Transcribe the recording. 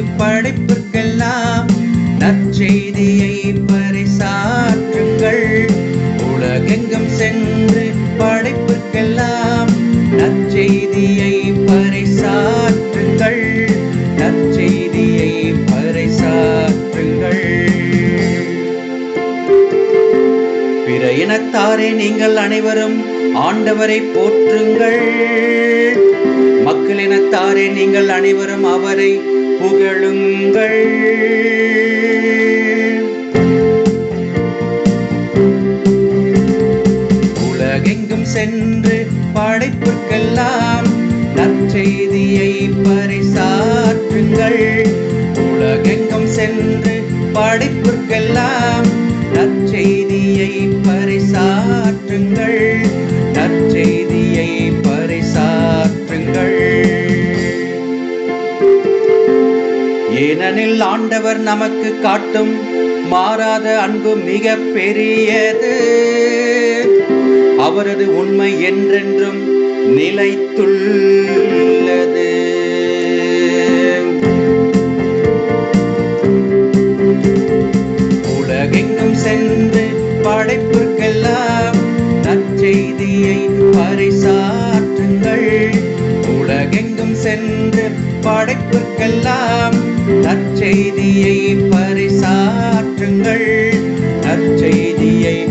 படைப்புக்கெல்லாம் படைப்பிற்கெல்லாம் நற்செய்தியை பறைசாற்றுங்கள் உலகெங்கும் சென்று படைப்பிற்கெல்லாம் நற்செய்தியை பறைசாற்றுங்கள் நற்செய்தியை பறைசாற்றுங்கள் பிற இனத்தாரே நீங்கள் அனைவரும் ஆண்டவரை போற்றுங்கள். மக்களினத்தாரே நீங்கள் அனைவரும் அவரை புகழுங்கள். உலகெங்கும் சென்று படைப்புக்கெல்லாம் நற்செய்தியை பறைசாற்றுங்கள் உலகெங்கும் சென்று படைப்புக்கெல்லாம் நற்செய்தியை பறைசாற்றுங்கள் நற்செய்தியை பறைசாற்றுங்கள் ஏனெனில் ஆண்டவர் நமக்கு காட்டும் மாறாத அன்பு மிக பெரியது. அவரது உண்மை என்றென்றும் நிலைத்துள்ளது. உலகெங்கும் சென்று படைப்பிற்கெல்லாம் நற்செய்தியை பறைசாற்றுங்கள். உலகெங்கும் சென்று படைப்பிற்கெல்லாம் நற்செய்தியை பரிசாற்றுங்கள். நற்செய்தியை